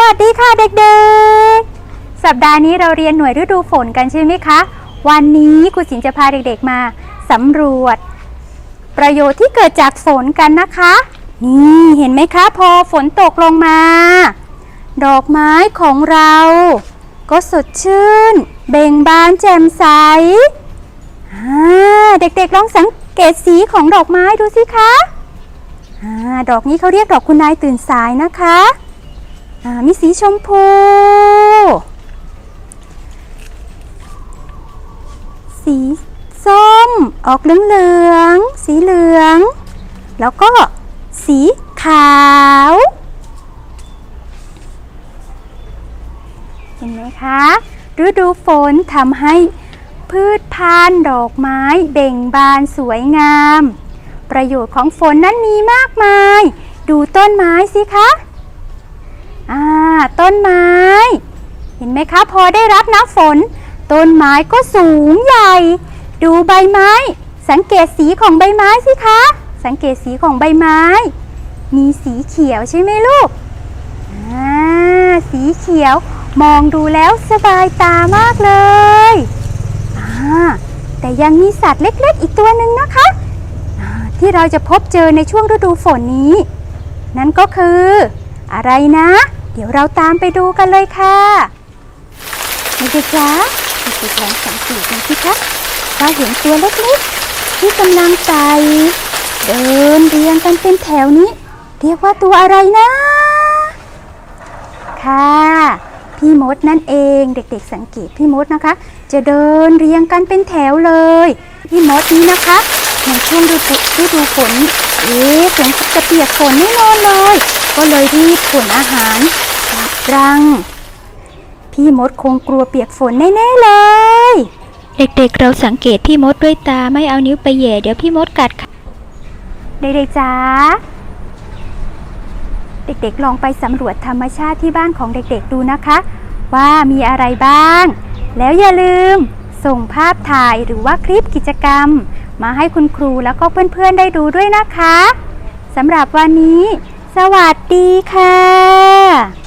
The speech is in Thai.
วัสดีค่ะเด็กๆ สัปดาห์นี้เราเรียนหน่วยฤดูฝนกันใช่ไหมคะ วันนี้ครูสินจะพาเด็กๆมาสำรวจ ประโยชน์ที่เกิดจากฝนกันนะคะ นี่เห็นไหมคะ พอฝนตกลงมา ดอกไม้ของเรา ก็สดชื่น เบ่งบานแจ่มใสเด็กๆลองสังเกตสีของดอกไม้ดูสิคะอ่าดอกนี้เขาเรียกดอกคุณนายตื่นสายนะคะ มีสีชมพู สีส้ม ออกเหลืองๆสีเหลือง แล้วก็สีขาว เห็นไหมคะ ฤดูฝนทำให้พืชพันธุ์ดอกไม้เบ่งบานสวยงาม ประโยชน์ของฝนนั้นมีมากมาย ดูต้นไม้สิคะ อ่า ต้นไม้ เห็นไหมคะ พอได้รับน้ำฝน ต้นไม้ก็สูงใหญ่ ดูใบไม้ สังเกตสีของใบไม้สิคะ สังเกตสีของใบไม้ มีสีเขียวใช่ไหมลูก อ่า สีเขียว มองดูแล้วสบายตามากเลย อ่า แต่ยังมีสัตว์เล็กๆ อีกตัวหนึ่งนะคะที่เราจะพบเจอในช่วงฤดูฝนนี้ นั่นก็คือ อะไรนะ เดี๋ยวเราตามไปดูกันเลยค่ะเด็กๆจ๊ะเด็กๆลองสังเกตกันสิคะว่าเห็นตัวเล็กๆที่กำลังไต่เดินเรียงกันเป็นแถวนี้ เรียกว่าตัวอะไรนะ ค่ะ พี่มดนั่นเองเด็กๆสังเกตพี่มดนะคะ จะเดินเรียงกันเป็นแถวเลย พี่มดนี้นะคะ ในช่วงฤดูฤดูฝนเอ๊ะสงสัยจะเปียกฝนแน่นอนเลย ก็เลยรีบขนอาหารกลับรัง พี่มดคงกลัวเปียกฝนแน่ๆเลย เด็กๆเราสังเกตพี่มดด้วยตาไม่เอานิ้วไปแหย่เดี๋ยวพี่มดกัดค่ะเด็กๆจ๋าเด็กๆลองไปสำรวจธรรมชาติที่บ้านของเด็กๆดูนะคะ ว่ามีอะไรบ้าง แล้วอย่าลืมส่งภาพถ่ายหรือว่าคลิปกิจกรรม มาให้คุณครูแล้วก็เพื่อนๆได้ดูด้วยนะคะสำหรับวันนี้ สวัสดีค่ะ